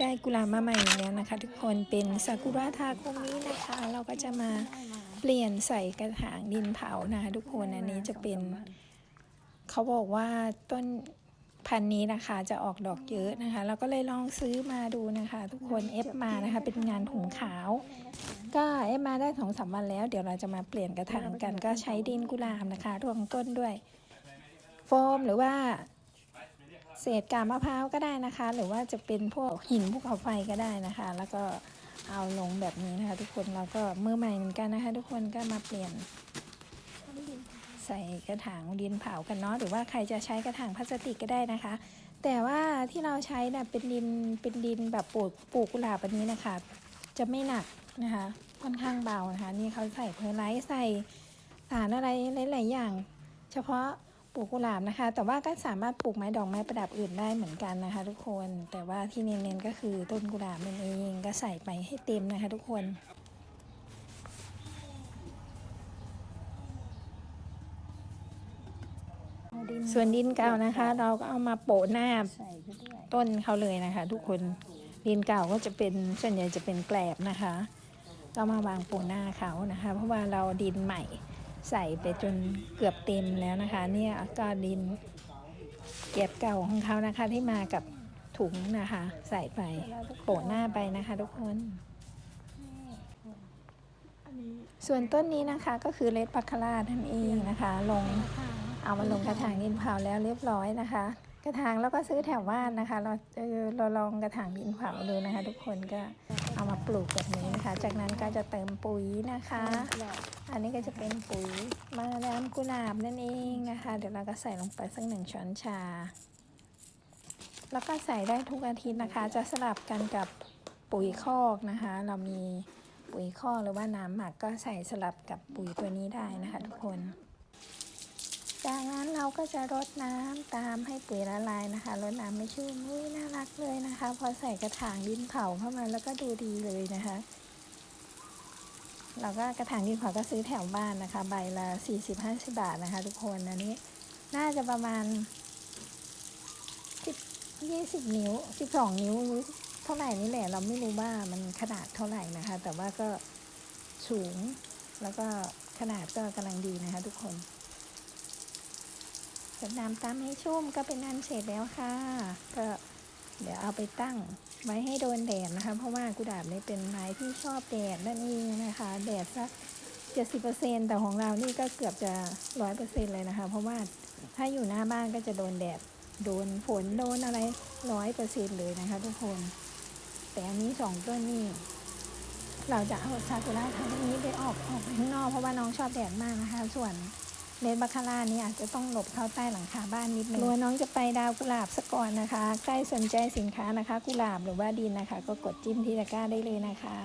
ได้กุหลาบมาใหม่อีกแล้วนะคะ ทุกคนเป็นซากุระทาคุมินะคะ เราก็จะมาเปลี่ยนใส่กระถางดินเผานะคะทุกคนอันนี้จะเป็นเขาบอกว่าต้นพันนี้นะคะจะออกดอกเยอะนะคะ เราก็เลยลองซื้อมาดูนะคะ ทุกคนเอฟมานะคะ เป็นงานถุงขาว ก็เอฟมาได้สองสามวันแล้ว เดี๋ยวเราจะมาเปลี่ยนกระถางกันก็ใช้ดินกุหลาบนะคะรวมต้นด้วย โฟมหรือว่า เศษกาบมะพร้าวก็ได้นะคะ หรือว่าจะเป็นพวกหินภูเขาไฟก็ได้นะคะ แล้วก็เอาลงแบบนี้นะคะ ทุกคนเราก็มือใหม่เหมือนกันนะคะ ทุกคนก็มาเปลี่ยน ใส่กระถางดินเผากันเนาะหรือว่าใครจะใช้กระถางพลาสติกก็ได้นะคะ แต่ว่าที่เราใช้เนี่ยเป็นดินเป็นดินแบบปลูกปลูกกุหลาบอันนี้นะคะ จะไม่หนักนะคะค่อนข้างเบานะคะ นี่เขาใส่เพอร์ไลท์ใส่สารอะไรหลาย ๆ อย่าง เฉพาะ ปลูกกุหลาบนะคะ แต่ว่าก็สามารถปลูกไม้ดอกไม้ประดับอื่นได้เหมือนกันนะคะ ทุกคน แต่ว่าที่เน้นๆก็คือต้นกุหลาบนั่นเองก็ใส่ไปให้เต็มนะคะ ทุกคนส่วนดินเก่านะคะ เราก็เอามาโปะหน้าต้นเขาเลยนะคะ ทุกคนดินเก่าก็จะเป็นส่วนใหญ่จะเป็นแกลบนะคะ ก็มาวางปูหน้าเขานะคะ เพราะว่าเราดินใหม่ ใส่ไปจนเกือบเต็มแล้วนะคะ เนี่ยก็ดินเก็บเก่าของเขานะคะที่มากับถุงนะคะ ใส่ไปโปะหน้าไปนะคะ ทุกคน ส่วนต้นนี้นะคะก็คือเลดปัคคาราท่านเองนะคะ ลงเอามาลงกระถางดินเผาแล้วเรียบร้อยนะคะ กระถางแล้วก็ซื้อแถวบ้านนะคะ เราเออเราลองกระถางดินเผาดูนะคะ ทุกคนก็เอามาปลูกแบบนี้นะคะ จากนั้นก็จะเติมปุ๋ยนะคะ อันนี้ก็จะเป็นปุ๋ยมาดามกุหลาบนั่นเองนะคะ เดี๋ยวเราก็ใส่ลงไปสักหนึ่งช้อนชา แล้วก็ใส่ได้ทุกอาทิตย์นะคะ จะสลับกันกับปุ๋ยคอกนะคะ เรามีปุ๋ยคอกหรือว่าน้ำหมักก็ใส่สลับกับปุ๋ยตัวนี้ได้นะคะ ทุกคน จากนั้นเราก็จะรดน้ำตามให้ปุ๋ยละลายนะคะรดน้ำไม่ชุ่มอุ้ยน่ารักเลยนะคะ พอใส่กระถางดินเผาเข้ามาแล้วก็ดูดีเลยนะคะเราก็กระถางดินเผาก็ซื้อแถวบ้านนะคะ ใบละสี่สิบห้าสิบาทนะคะ ทุกคนอันนี้น่าจะประมาณสิบยี่สิบนิ้วสิบสองนิ้วรือเท่าไหร่นี่แหละ เราไม่รู้ว่ามันขนาดเท่าไหร่นะคะ แต่ว่าก็สูงแล้วก็ขนาดก็กำลังดีนะคะ ทุกคน รดน้ำตามให้ชุ่มก็เป็นอันเสร็จแล้วค่ะ ก็เดี๋ยวเอาไปตั้งไว้ให้โดนแดดนะคะ เพราะว่ากุหลาบนี่เป็นไม้ที่ชอบแดดนั่นเองนะคะ แดดสักเจ็ดสิบเปอร์เซ็นแต่ของเรานี่ก็เกือบจะร้อยเปอร์เซ็นเลยนะคะ เพราะว่าถ้าอยู่หน้าบ้านก็จะโดนแดด โดนฝนโดนอะไรร้อยเปอร์เซ็นเลยนะคะ ทุกคน แต่อันนี้สองต้นนี่เราจะเอาซากุระทางนี้ไปออกออกข้างนอกเพราะว่าน้องชอบแดดมากนะคะ ส่วน เลนบาคาร่านี่อาจจะต้องหลบเข้าใต้หลังคาบ้านนิดนึงกลัวน้องจะไปดาวกุหลาบสก่อนนะคะใกล้สนใจสินค้านะคะ กุหลาบหรือว่าดินนะคะ ก็กดจิ้มที่ตะกร้าได้เลยนะคะ